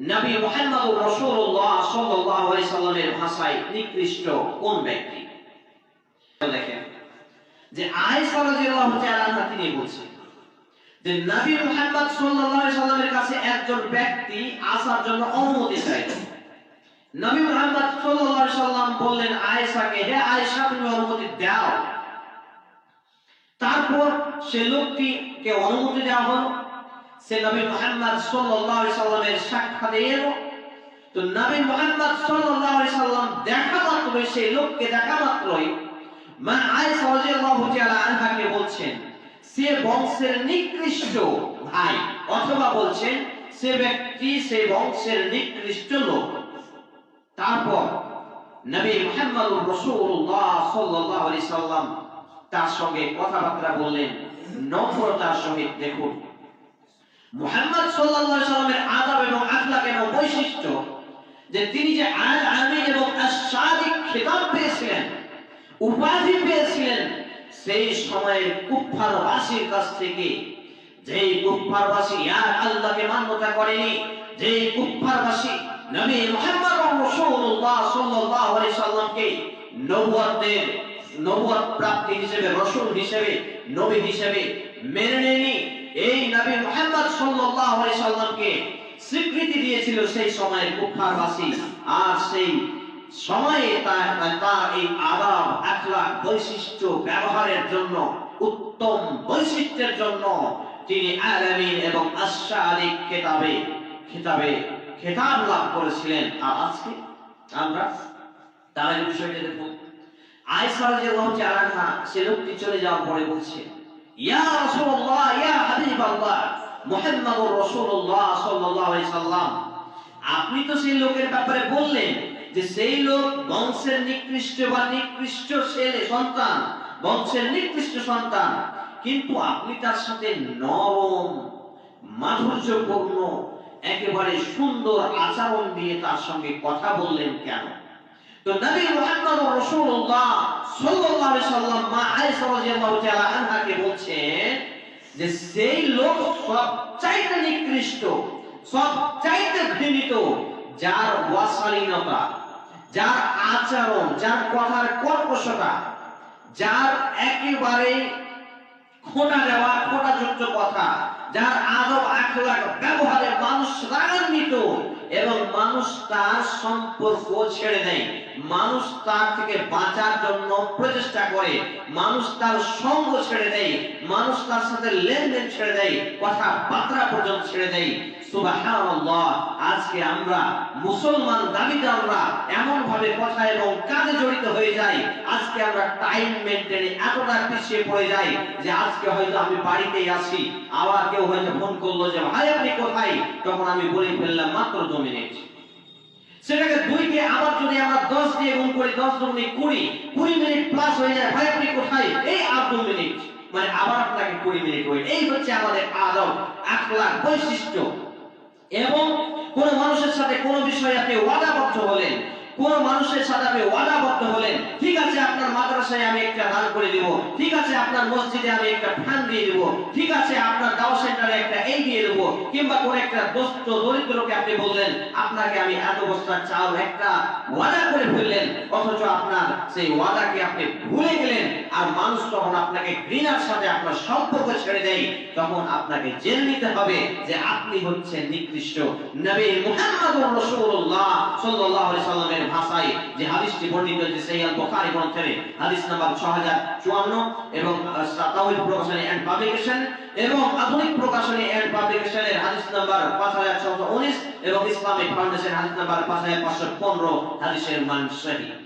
নবী সাল্লাল্লাহু আলাইহি সাল্লামের ভাষায় নিকৃষ্ট কোন ব্যক্তি? দেখেন, যে আয়েশা রাদিয়াল্লাহু তাআলা তিনি বলছেন যে নবী মুহাম্মদ সাল্লাল্লাহু আলাইহি সাল্লামের কাছে একজন ব্যক্তি আসার জন্য অনুমতি চাইলেন নবী মুহাম্মদ সাল্লাল্লাহু আলাইহি সাল্লাম বললেন, আয়েশাকে হে আয়েশা, তুমি অনুমতি দাও। তারপর সে লোকটিকে অনুমতি দেওয়া হলো। সে নবী মুহাম্মদ সাল্লাল্লাহু সাল্লামের এলো। তো নবী মুহাম্মদ সাল্লাল্লাহু আলাইহি সাল্লাম দেখা মাত্রই, সেই লোককে দেখা মাত্রই মা আয়েশা রাদিয়াল্লাহু তাআলা আনহাকে বলছেন, সে বংশের নিকৃষ্ট ভাই। অথবা বলছেন, সে ব্যক্তি, সে বংশের নিকৃষ্ট লোক। তারপর নবী মুহাম্মদুর রাসূলুল্লাহ সাল্লাল্লাহু আলাইহি সাল্লাম তার সঙ্গে কথাবার্তা বললেন নম্রতার সহিত দেখুন। মুহাম্মদ সাল্লাল্লাহু আলাইহি সাল্লামের আদব এবং আখলাক এবং বৈশিষ্ট্য যে তিনি যে আল আমিন এবং আশ-সাদিক খেতাব পেয়েছিলেন, উপাধি পেয়েছিলেন, সেই সময়ের কুফফারবাসীর কাছ থেকে যেই কুফফারবাসী আর আল্লাহকে মান্যতা করেনি, যেই কুফফারবাসী নবী মুহাম্মদ রাসূলুল্লাহ সাল্লাল্লাহু আলাইহি সাল্লামকে নবুয়তের নবুয়ত প্রাপ্তি হিসেবে, রাসূল হিসেবে, নবী হিসেবে মেনে নেয়নি এই নবী মুহাম্মদ সাল্লাল্লাহু আলাইহি সাল্লামকে স্বীকৃতি দিয়েছিল সেই সময়ের কুফফারবাসী আর সেই সময়ে তার এই আদাব আখলাক বৈশিষ্ট্য ব্যবহারের জন্য, উত্তম বৈশিষ্ট্যের জন্য তিনি আলামিন এবং আশারিক খেতাবে খেতাবে খেতাব লাভ করেছিলেন। আর আজকে আমরা তার বিষয়টা দেখুন আয়েশা রাদিয়াল্লাহু তাআলা সে লোকটি চলে যাওয়ার পরে বলছে আপনি তো সেই লোকের ব্যাপারে বললেন যে সেই লোক বংশের নিকৃষ্ট বা নিকৃষ্ট ছেলে, সন্তান, বংশের নিকৃষ্ট সন্তান। কিন্তু আপনি তার সাথে নরম, মাধুর্যপূর্ণ, একেবারে সুন্দর আচরণ দিয়ে তার সঙ্গে কথা বললেন কেন? তো নবী মুহাম্মদ রাসূলুল্লাহ সাল্লাল্লাহু আলাইহি সাল্লাম মা আয়েশা রাদিয়াল্লাহু তাআলা আনহাকে বলছেন যে সেই লোক সবচাইতে নিকৃষ্ট, সবচাইতে ঘৃণিত, যার ওয়াসালীনতা, যার আচরণ, যার কথার কর্কশতা, যার একেবারে খোটা দেওয়া খোটাযুক্ত কথা যার আদব আখলাক ব্যবহারে মানুষ রাগান্বিত এবং মানুষ তার সম্পর্ক ছেড়ে দেয়। মানুষ তার থেকে বাঁচার জন্য প্রচেষ্টা করে। মানুষ তার সঙ্গ ছেড়ে দেয়। মানুষ তার সাথে লেনদেন ছেড়ে দেয়। কথাবার্তা পর্যন্ত ছেড়ে দেয়। সুবহানাল্লাহ, আজকে আমরা মুসলমান দাবিদাররা এমন ভাবে কথা এবং কাজে জড়িত হয়ে যাই, আজকে আমরা টাইম মেনটেনে এতটা পিছিয়ে পড়ে যাই যে আজকে হয়তো আমি বাড়িতেই আছি, আবার কেউ হয়তো ফোন করল যে, ভাই, আপনি কোথায়? তখন আমি বলে ফেললাম, মাত্র দু মিনিট। সেটাকে দুইকে আবার যদি আমরা দশ দিয়ে গুণ করি, দশ দুগুণে কুড়ি কুড়ি মিনিট প্লাস হয়ে যায়, ভাই, আপনি কোথায়? এই আর দু মিনিট। মানে আবার আপনাকে কুড়ি মিনিট ওয়েট এই হচ্ছে আমাদের আদব আখলাক বৈশিষ্ট্য। এবং কোন মানুষের সাথে কোন বিষয়ে কোন মানুষের সাথে আপনি ওয়াদাবদ্ধ হলেন, ঠিক আছে, আপনার মাদ্রাসায় আমি একটা দান করে দিব, ঠিক আছে, আপনার মসজিদে আমি একটা ফ্যান দিয়ে দিব, ঠিক আছে, আপনার দাওয়া সেন্টারে একটা এই দিয়ে দেব, কিংবা কোন একটা দোস্ত দরিদ্রকে আপনি বললেন, আপনাকে আমি এত বস্তা চাল একটা ওয়াদা করে ফেললেন, অথচ আপনার সেই ওয়াদাকে আপনি ভুলে গেলেন, আর মানুষ তখন আপনাকে ঘৃণার সাথে আপনার সম্পর্ক ছেড়ে দেয়, তখন আপনাকে জেনে নিতে হবে যে আপনি হচ্ছেন নিকৃষ্ট নবী মুহাম্মদুর রাসূলুল্লাহ সাল্লাল্লাহু আলাইহি সাল্লামের ভাষায় যে হাদিসটি বর্ণিত যে হাদিস নাম্বার 6054 এবং সাতাউল প্রকাশনী এন্ড পাবলিকেশন এবং আধুনিক প্রকাশনী এন্ড পাবলিকেশনের হাদিস নাম্বার 5619 এবং ইসলামিক ফাউন্ডেশন হাদিস নাম্বার 5515 হাদিসের মান সহিহ